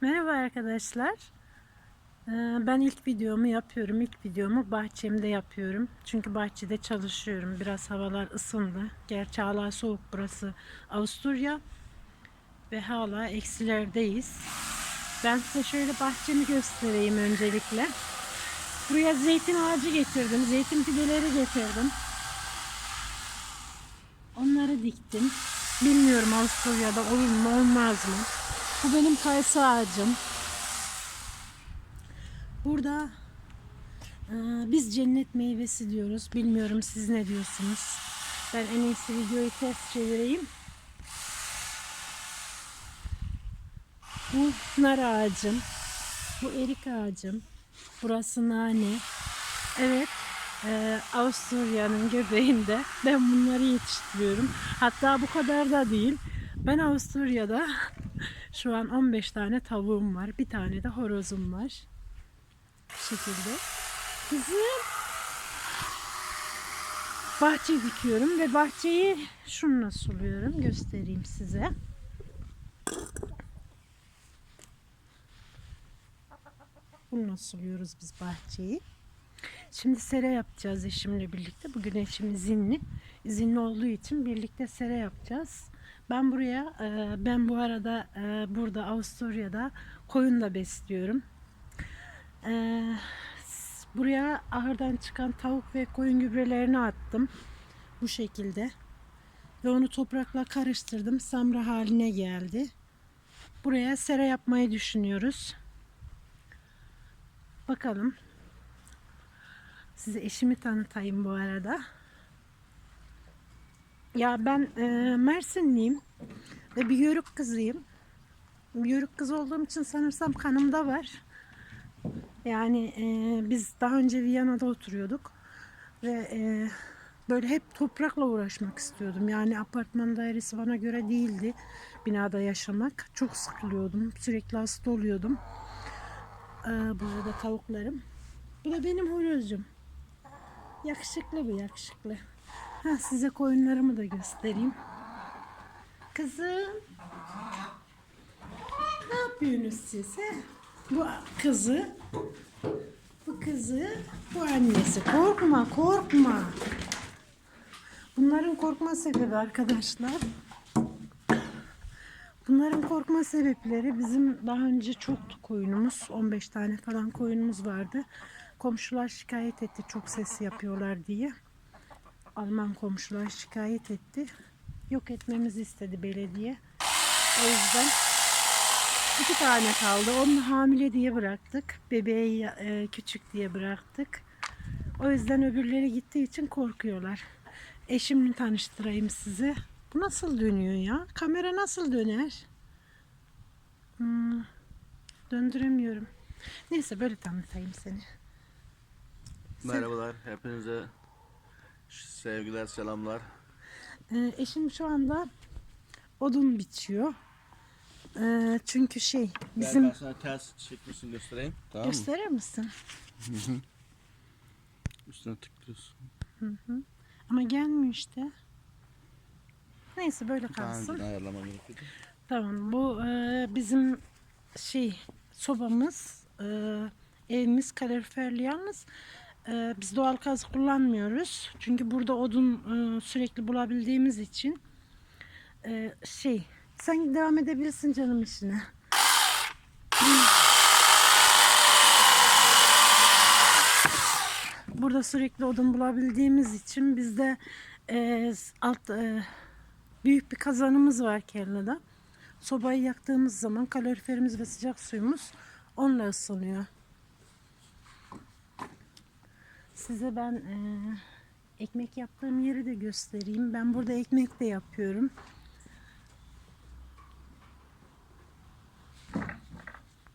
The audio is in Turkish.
Merhaba arkadaşlar. Ee, Ben ilk videomu yapıyorum. İlk videomu bahçemde yapıyorum. Çünkü bahçede çalışıyorum. Biraz havalar ısındı. Gerçi hala soğuk burası Avusturya. Ve hala eksilerdeyiz. Ben size şöyle bahçemi göstereyim öncelikle. Buraya zeytin ağacı getirdim. Zeytin fideleri getirdim. Onları diktim. Bilmiyorum Avusturya'da olur mu olmaz mı. Bu benim kayısı ağacım. Burada e, biz cennet meyvesi diyoruz. Bilmiyorum siz ne diyorsunuz. Ben en iyisi videoyu ters çevireyim. Bu nar ağacım. Bu erik ağacım. Burası nane. Evet. e, Avusturya'nın göbeğinde ben bunları yetiştiriyorum. Hatta bu kadar da değil. Ben Avusturya'da şu an 15 tane tavuğum var. Bir tane de horozum var. Bu şekilde. Kızım. Bahçe dikiyorum ve bahçeyi şununla suluyorum. Göstereyim size. Bununla suluyoruz biz bahçeyi. Şimdi sere yapacağız eşimle birlikte. Bugün eşim izinli. İzinli olduğu için birlikte sere yapacağız. Ben buraya, ben bu arada burada Avusturya'da koyun da besliyorum. Buraya ahırdan çıkan tavuk ve koyun gübrelerini attım. Bu şekilde. Ve onu toprakla karıştırdım. Samra haline geldi. Buraya sera yapmayı düşünüyoruz. Bakalım. Size eşimi tanıtayım bu arada. Ya ben e, Mersinliyim ve bir yörük kızıyım. Bir yörük kız olduğum için sanırsam kanımda var. Yani e, biz daha önce Viyana'da oturuyorduk ve e, böyle hep toprakla uğraşmak istiyordum. Yani apartman dairesi bana göre değildi binada yaşamak. Çok sıkılıyordum, sürekli hasta oluyordum. E, burada da tavuklarım. Bu da benim horozcum. Yakışıklı bu yakışıklı. Ha, size koyunlarımı da göstereyim. Kızım. Ne yapıyorsunuz siz? He? Bu kızı. Bu kızı. Bu annesi. Korkma korkma. Bunların korkma sebebi arkadaşlar. Bunların korkma sebepleri bizim daha önce çoktu koyunumuz. 15 tane falan koyunumuz vardı. Komşular şikayet etti çok ses yapıyorlar diye. Alman komşular şikayet etti. Yok etmemizi istedi belediye. O yüzden iki tane kaldı. Onu hamile diye bıraktık. Bebeği e, küçük diye bıraktık. O yüzden öbürleri gittiği için korkuyorlar. Eşimle tanıştırayım sizi. Bu nasıl dönüyor ya? Kamera nasıl döner? Hmm, döndüremiyorum. Neyse böyle tanıtayım seni. Merhabalar, hepinize sevgiler, selamlar. Ee, eşim şu anda odun biçiyor. Ee, çünkü şey bizim Ben sana ters çekmesini göstereyim. Tamam gösterir misin? Üstüne tıklıyorsun. Ama gelmiyor işte. Neyse böyle Daha kalsın. önceden ayarlamam gerekiyordu. Tamam bu e, bizim şey sobamız e, evimiz kaloriferli yalnız e, biz doğal gaz kullanmıyoruz. Çünkü burada odun e, sürekli bulabildiğimiz için e, şey sen devam edebilirsin canım işine. Burada sürekli odun bulabildiğimiz için bizde e, alt e, büyük bir kazanımız var Kella'da. Sobayı yaktığımız zaman kaloriferimiz ve sıcak suyumuz onunla ısınıyor. Size ben e, ekmek yaptığım yeri de göstereyim. Ben burada ekmek de yapıyorum.